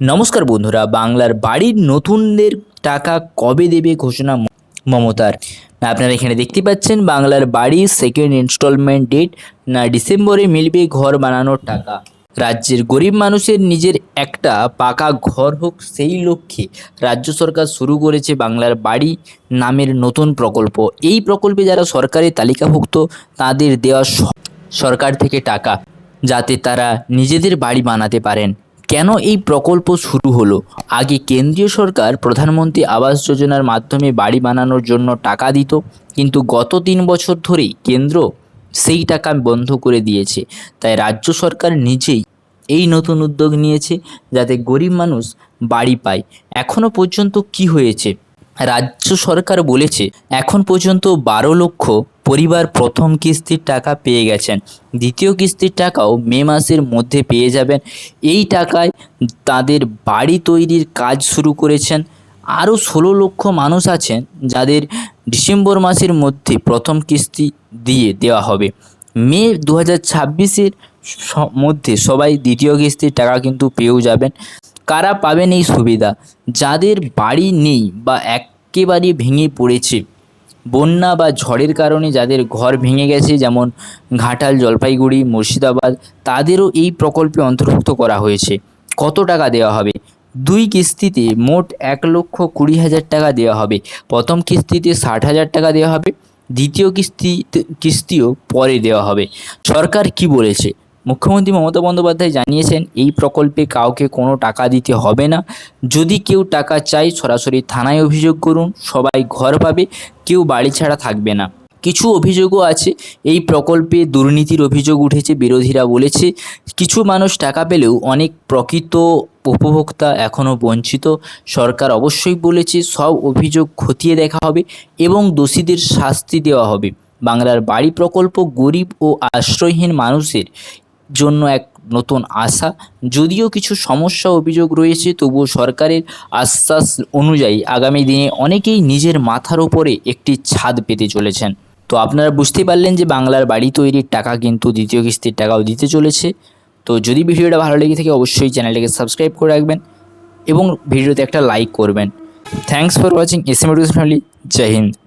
নমস্কার বন্ধুরা, বাংলার বাড়ির নতুনদের টাকা কবে দেবে ঘোষণা মমতার। আপনারা এখানে দেখতে পাচ্ছেন, বাংলার বাড়ির সেকেন্ড ইনস্টলমেন্ট ডেট না, ডিসেম্বরে মিলবে ঘর বানানোর টাকা। রাজ্যের গরিব মানুষের নিজের একটা পাকা ঘর হোক, সেই লক্ষ্যে রাজ্য সরকার শুরু করেছে বাংলার বাড়ি নামের নতুন প্রকল্প। এই প্রকল্পে যারা সরকারি তালিকাভুক্ত, তাদের দেওয়া সরকার থেকে টাকা, যাতে তারা নিজেদের বাড়ি বানাতে পারেন। কেন এই প্রকল্প শুরু হলো? আগে কেন্দ্রীয় সরকার প্রধানমন্ত্রী আবাস যোজনার মাধ্যমে বাড়ি বানানোর জন্য টাকা দিত, কিন্তু গত তিন বছর ধরেই কেন্দ্র সেই টাকা বন্ধ করে দিয়েছে। তাই রাজ্য সরকার নিজেই এই নতুন উদ্যোগ নিয়েছে যাতে গরিব মানুষ বাড়ি পায়। এখনও পর্যন্ত কি হয়েছে? রাজ্য সরকার বলেছে, এখন পর্যন্ত বারো লক্ষ পরিবার প্রথম কিস্তির টাকা পেয়ে গেছেন। দ্বিতীয় কিস্তির টাকাও মে মাসের মধ্যে পেয়ে যাবেন। এই টাকায় তাদের বাড়ি তৈরির কাজ শুরু করেছেন। আরও ষোলো লক্ষ মানুষ আছেন যাদের ডিসেম্বর মাসের মধ্যে প্রথম কিস্তি দিয়ে দেওয়া হবে। মে দু হাজার মধ্যে সবাই দ্বিতীয় কিস্তির টাকা কিন্তু পেয়েও যাবেন। কারা পাবেন এই সুবিধা? যাদের বাড়ি নেই বা একেবারে ভেঙে পড়েছে, বন্যা বা ঝড়ের কারণে যাদের ঘর ভেঙে গেছে, যেমন ঘাটাল, জলপাইগুড়ি, মুর্শিদাবাদ, তাদেরও এই প্রকল্পে অন্তর্ভুক্ত করা হয়েছে। কত টাকা দেওয়া হবে? দুই কিস্তিতে মোট এক লক্ষ কুড়ি হাজার টাকা দেওয়া হবে। প্রথম কিস্তিতে ষাট হাজার টাকা দেওয়া হবে। দ্বিতীয় কিস্তি কিস্তিও পরে দেওয়া হবে। সরকার কি বলেছে? মুখ্যমন্ত্রী মমতা বন্দ্যোপাধ্যায় জানিয়েছেন, এই প্রকল্পে কাউকে কোনো টাকা দিতে হবে না। যদি কেউ টাকা চায়, সরাসরি থানায় অভিযোগ করুন। সবাই ঘর পাবে, কেউ বাড়ি ছাড়া থাকবে না। কিছু অভিযোগও আছে। এই প্রকল্পে দুর্নীতির অভিযোগ উঠেছে, বিরোধীরা বলেছে, কিছু মানুষ টাকা পেলেও অনেক প্রকৃত উপভোক্তা এখনও বঞ্চিত। সরকার অবশ্যই বলেছে, সব অভিযোগ খতিয়ে দেখা হবে এবং দোষীদের শাস্তি দেওয়া হবে। বাংলার বাড়ি প্রকল্প গরিব ও আশ্রয়হীন মানুষের জন্য এক নতুন আশা। যদিও কিছু সমস্যা অভিযোগ রয়েছে, তবুও সরকারের আশ্বাস অনুযায়ী আগামী দিনে অনেকেই নিজের মাথার ওপরে একটি ছাদ পেতে চলেছেন। তো আপনারা বুঝতে পারলেন যে বাংলার বাড়ি তৈরির টাকা কিন্তু দ্বিতীয় কিস্তির টাকাও দিতে চলেছে। তো যদি ভিডিওটা ভালো লেগে থাকে, অবশ্যই চ্যানেলটিকে সাবস্ক্রাইব করে রাখবেন এবং ভিডিওতে একটা লাইক করবেন। Thanks for watching S M family Jai Hind.